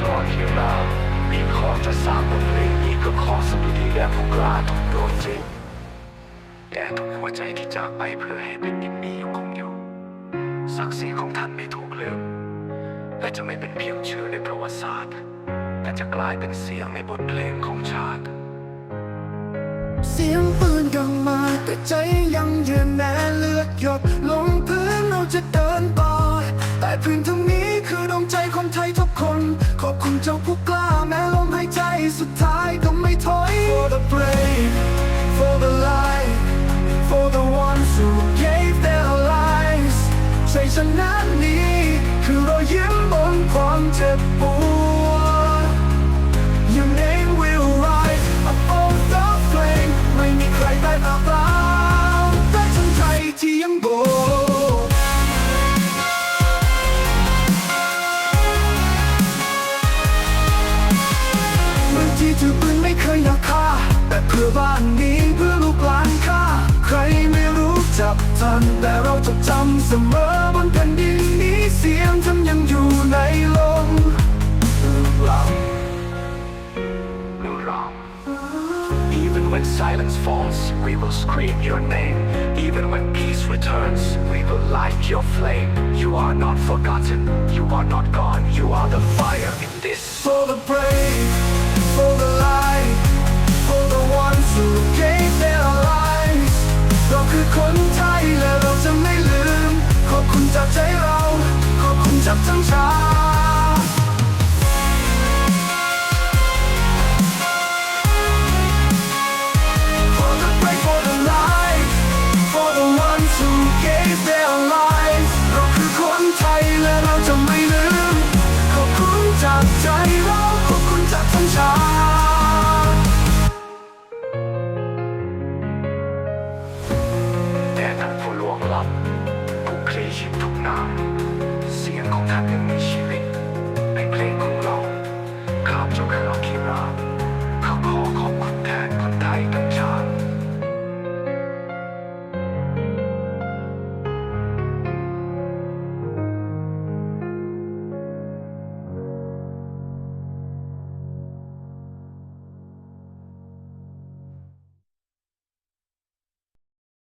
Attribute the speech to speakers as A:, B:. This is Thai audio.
A: จรที่เรามีขอจะสร้างบทเพลงนี้ก็ขอสดุดีและผู้กล้าทุกดวงจิตแด่ทุกหัวใจที่จากไปเพื่อให้เป็นดินนี้ยังคงอยู่ศักดิ์ศรีของท่านไม่ถูกลืมและจะไม่เป็นเพียงชื่อในประวัติศาสตร์ แต่จะกลายเป็นเสียงในบทเพลงของชาติ
B: เสียงปืนดังมาแต่ใจยังยืนแน่เลือดหยดลงพื้นเราจะเดินต่อแต่พื้นตรงนี้คือดวงใจคนไทยทุกคน เจ้าผู้กล้าแม้ลมหายใจสุดท้ายต้อง ทัน แต่เราจะจำเสมอบนแผ่นดินนี้เสียงฉันยังอยู่ในลมเรา
A: no wrong. Even when silence falls, we will scream your name. Even when peace returns, we will light your flame. You are not forgotten, you are not gone, you are the fire in this.
B: For the brave, จใจเราขอบคุณจับทั้งชา now.